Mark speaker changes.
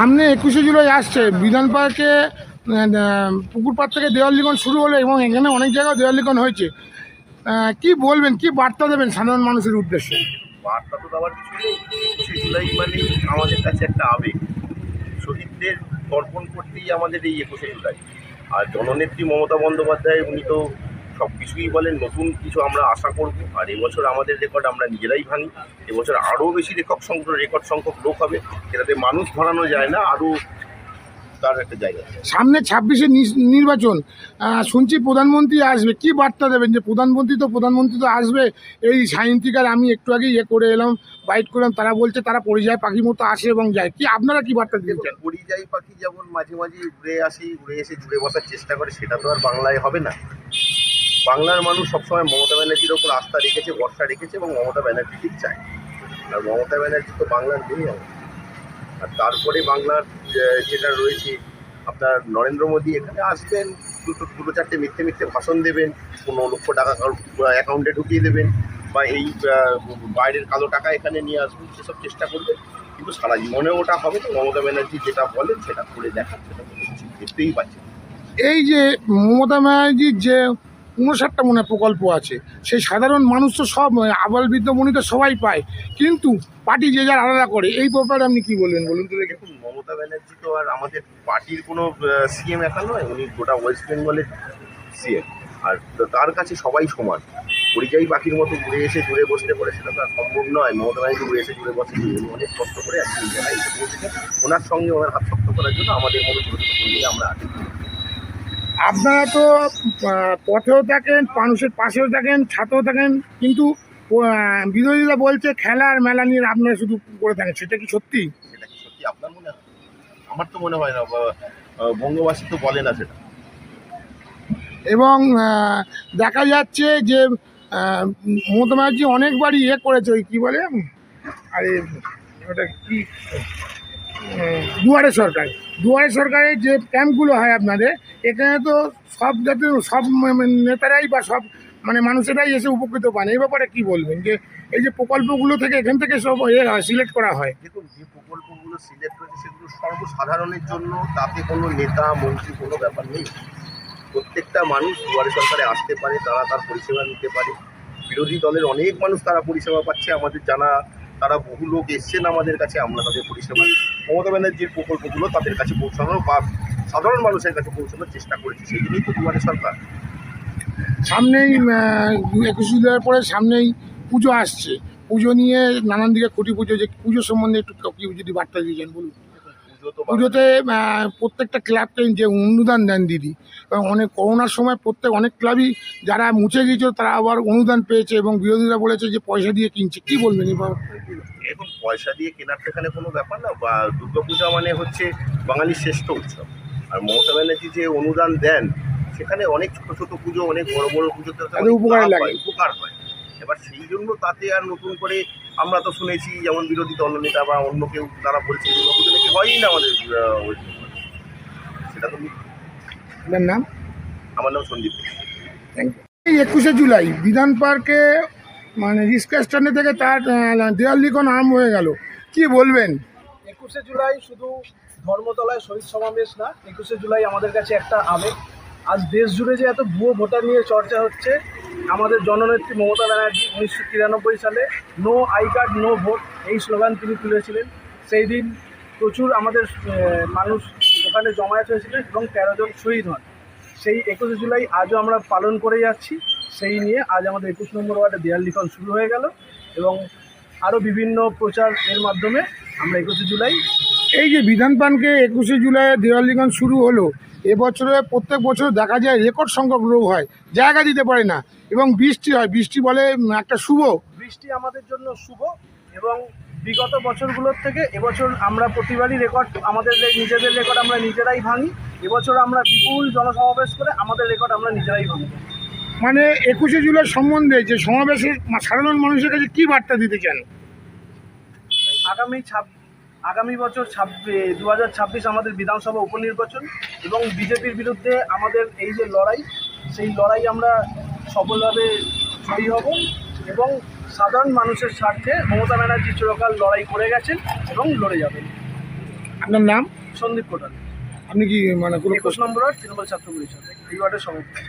Speaker 1: সামনে একুশে জুলাই আসছে। বিধান পার্কে পুকুর পাড় থেকে দেওয়াল লিখন শুরু হলো এবং এখানে অনেক জায়গায় দেওয়াল লিখন হয়েছে। কি বলবেন, কি বার্তা দেবেন সাধারণ মানুষের উদ্দেশ্যে?
Speaker 2: বার্তা তো দেওয়ার কিছু নেই। একুশে জুলাই মানে আমাদের কাছে একটা আবেগ। শহীদদের তর্পণ করতেই আমাদের এই একুশে জুলাই। আর জননেত্রী মমতা বন্দ্যোপাধ্যায়, উনি তো সব কিছুই বলেন নতুন কিছু আমরা আশা করব। আর এবছর আমাদের রেকর্ড আমরা নিজেরাই ভাঙি। এবছর আরও বেশি রেকর্ড সংখ্যক রেকর্ড সংখ্যক লোক হবে এটাতে মানুষ ধরানো যায় না আরও তার একটা জায়গা আছে।
Speaker 1: সামনে ছাব্বিশে নির্বাচন শুনছি প্রধানমন্ত্রী আসবে। কি বার্তা দেবেন যে প্রধানমন্ত্রী তো প্রধানমন্ত্রী তো আসবে। এই সাইন্টিকার আমি একটু আগে ইয়ে করে এলাম বাইট করলাম তারা বলছে তারা পরিযায় পাখির মতো আসে এবং যায়। কি আপনারা কি বার্তা দিয়েছেন
Speaker 2: পরিযায়ী পাখি যেমন মাঝে মাঝে উড়ে আসি উড়ে এসে জুড়ে বসার চেষ্টা করে সেটা তো আর বাংলায় হবে না। বাংলার মানুষ সবসময় মমতা ব্যানার্জির ওপর আস্থা রেখেছে, ভরসা রেখেছে এবং মমতা ব্যানার্জি ঠিক চায়। আর মমতা ব্যানার্জি তো বাংলার আমার। আর তারপরে বাংলার যেটা রয়েছে, আপনার নরেন্দ্র মোদী এখানে আসবেন, দুটো দুটো চারটে মিথ্যে মিথ্যে ভাষণ দেবেন, পনেরো লক্ষ টাকা অ্যাকাউন্টে ঢুকিয়ে দেবেন, বা এই বাইরের কালো টাকা এখানে নিয়ে আসবেন, সেসব চেষ্টা করবেন। কিন্তু সারা জীবনে ওটা হবে তো মমতা ব্যানার্জি যেটা বলেন, সেটা করে দেখান, সেটা দেখতেই পাচ্ছি
Speaker 1: এই যে, মমতা ব্যানার্জির যে উনষাটটা মনে প্রকল্প আছে। সেই সাধারণ মানুষ তো সব আবাল বৃদ্ধ মনি তো সবাই পায়। কিন্তু পার্টি যে যার আলাদা করে, এই ব্যাপারে আপনি কি বলবেন বলুন তো দেখে।
Speaker 2: দেখুন, মমতা ব্যানার্জি তো আর আমাদের পার্টির কোনো সিএম একা নয়, উনি গোটা ওয়েস্ট বেঙ্গলের সিএম আর তার কাছে সবাই সমান। পরিযায়ী পাখির মতো ঘুরে এসে জুড়ে বসতে পারে, সেটা তো সম্ভব নয়। মমতা ব্যানার্জি ঘুরে এসে জুড়ে বসে অনেক কষ্ট করে একদিন ওনার সঙ্গে ওনার হাত শক্ত করার জন্য আমাদের মতো ছোটো আমরা আছি।
Speaker 1: আপনারা তো পথেও থাকেন মানুষের পাশেও থাকেন ছাতেও থাকেন কিন্তু বিরোধীরা বলছে খেলার মেলা নিয়ে আপনারা শুধু করে থাকেন সেটা কি সত্যি?
Speaker 2: সেটা কি সত্যি? আপনার মনে হয়? আমার তো মনে হয় না বঙ্গবাসী তো বলে না সেটা।
Speaker 1: এবং দেখা যাচ্ছে যে মমতা ব্যানার্জি অনেকবারই ইয়ে করেছে ওই কী বলে? আরে ওটা কি? দুয়ারে সরকার। দুয়ারে সরকারের যে ক্যাম্পগুলো হয় আপনাদের এখানে তো সব জাতীয় সব নেতারাই বা সব মানে মানুষেরাই এসে উপকৃত পান। এই ব্যাপারে কি বলবেন? যে এই যে প্রকল্পগুলো থেকে এখান থেকে সব ইয়ে হয় সিলেক্ট করা হয়।
Speaker 2: দেখুন যে প্রকল্পগুলো সিলেক্ট হয়েছে সেগুলো সর্বসাধারণের জন্য তাতে কোনো নেতা মন্ত্রী কোনো ব্যাপার নেই। প্রত্যেকটা মানুষ দুয়ারে সরকারে আসতে পারে তারা তার পরিষেবা নিতে পারে। বিরোধী দলের অনেক মানুষ তারা পরিষেবা পাচ্ছে। আমাদের জানা তারা বহু লোক এসছেন আমাদের কাছে, আমরা তাদের পরিষেবা মমতা ব্যানার্জির প্রকল্পগুলো তাদের কাছে পৌঁছানোর বা সাধারণ মানুষের কাছে পৌঁছানোর চেষ্টা করেছি, সেই জন্যই তো সরকার।
Speaker 1: সামনেই একুশ জুলাইয়ের পরে সামনেই পুজো আসছে। পুজো নিয়ে নানান দিকে কোটি পুজো যে পুজো সম্বন্ধে একটু যদি বার্তা দিয়ে
Speaker 2: যান বলুন।
Speaker 1: পুজোতে প্রত্যেকটা ক্লাবকে যে অনুদান দেন দিদি। এবং অনেক করোনার সময় প্রত্যেক অনেক ক্লাবই যারা মুছে গিয়েছিল তারা আবার অনুদান পেয়েছে এবং বিরোধীরা বলেছে যে পয়সা দিয়ে কিনছে। কি বলবেন এবার
Speaker 2: এখন পয়সা দিয়ে কেনার তো এখানে কোনো ব্যাপার না বা দুর্গাপূজা মানে হচ্ছে বাঙালির শ্রেষ্ঠ উৎসব। আর মমতা ব্যানার্জি যে অনুদান দেন সেখানে অনেক ছোট ছোট পুজো অনেক বড় বড় পুজোতে।
Speaker 1: উপকার
Speaker 2: হয়। এবার সেই জন্য তাতে আর নতুন করে আমরা তো শুনেছি যেমন বিরোধী দলনেতা বা অন্য কেউ তারা বলছে দুর্গাপুজো নাকি হয়ই না আমাদের ওয়েস্ট বেঙ্গলে। সেটা তো
Speaker 1: আপনার নাম?
Speaker 2: আমার নাম সন্দীপ
Speaker 1: থ্যাংক ইউ একুশে জুলাই বিধান পার্কে মানে রিক্সা স্ট্যান্ডে থেকে তার আহ, দেওয়াল লিখন আরম্ভ হয়ে গেল। কি বলবেন?
Speaker 3: একুশে জুলাই শুধু ধর্মতলায় শহীদ সমাবেশ না একুশে জুলাই আমাদের কাছে একটা আবেগ। আজ দেশ জুড়ে যে এত ভুয়ো ভোটার নিয়ে চর্চা হচ্ছে, আমাদের জননেত্রী মমতা ব্যানার্জি উনিশশো তিরানব্বই সালে, no I card, no vote এই স্লোগান তিনি তুলেছিলেন। সেই দিন প্রচুর আমাদের মানুষ ওখানে জমায়েত হয়েছিলেন এবং তেরো জন শহীদ হন। সেই একুশে জুলাই আজও আমরা পালন করে যাচ্ছি। সেই নিয়ে আজ আমাদের একুশ নম্বর ওয়ার্ডে দেয়াল লিখন শুরু হয়ে গেল এবং আরও বিভিন্ন প্রচার এর মাধ্যমে আমরা একুশে জুলাই
Speaker 1: এই যে বিধান পানকে একুশে জুলাই দেওয়াল লিখন শুরু হলো এবছরে প্রত্যেক বছর দেখা যায় রেকর্ড সংখ্যক রোগ হয় জায়গা দিতে পারে না এবং বৃষ্টি হয় বৃষ্টি বলে একটা শুভ।
Speaker 3: বৃষ্টি আমাদের জন্য শুভ এবং বিগত বছরগুলোর থেকে এবছর আমরা প্রতিবারই রেকর্ড আমাদের নিজেদের রেকর্ড আমরা নিজেরাই ভাঙি। এবছর আমরা বিপুল জনসমাবেশ করে আমাদের রেকর্ড আমরা নিজেরাই ভাঙি।
Speaker 1: মানে একুশে জুলাই সম্বন্ধে যে সমাবেশের মা- সাধারণ মানুষের কাছে কি বার্তা দিতে চান?
Speaker 3: আগামী ছাব আগামী বছর দু হাজার ছাব্বিশ আমাদের বিধানসভা উপনির্বাচন এবং বিজেপির বিরুদ্ধে আমাদের এই যে লড়াই সেই লড়াই আমরা সফলভাবে জয়ী হব এবং সাধারণ মানুষের স্বার্থে মমতা ব্যানার্জি চিরকাল লড়াই করে গেছেন এবং লড়ে যাবেন।
Speaker 1: আপনার নাম?
Speaker 3: সন্দীপ কোটাল।
Speaker 1: আপনি কি মানে
Speaker 3: একুশ নম্বর ওয়ার্ড তৃণমূল ছাত্র পরিষদ এই ওয়ার্ডের সভাপতি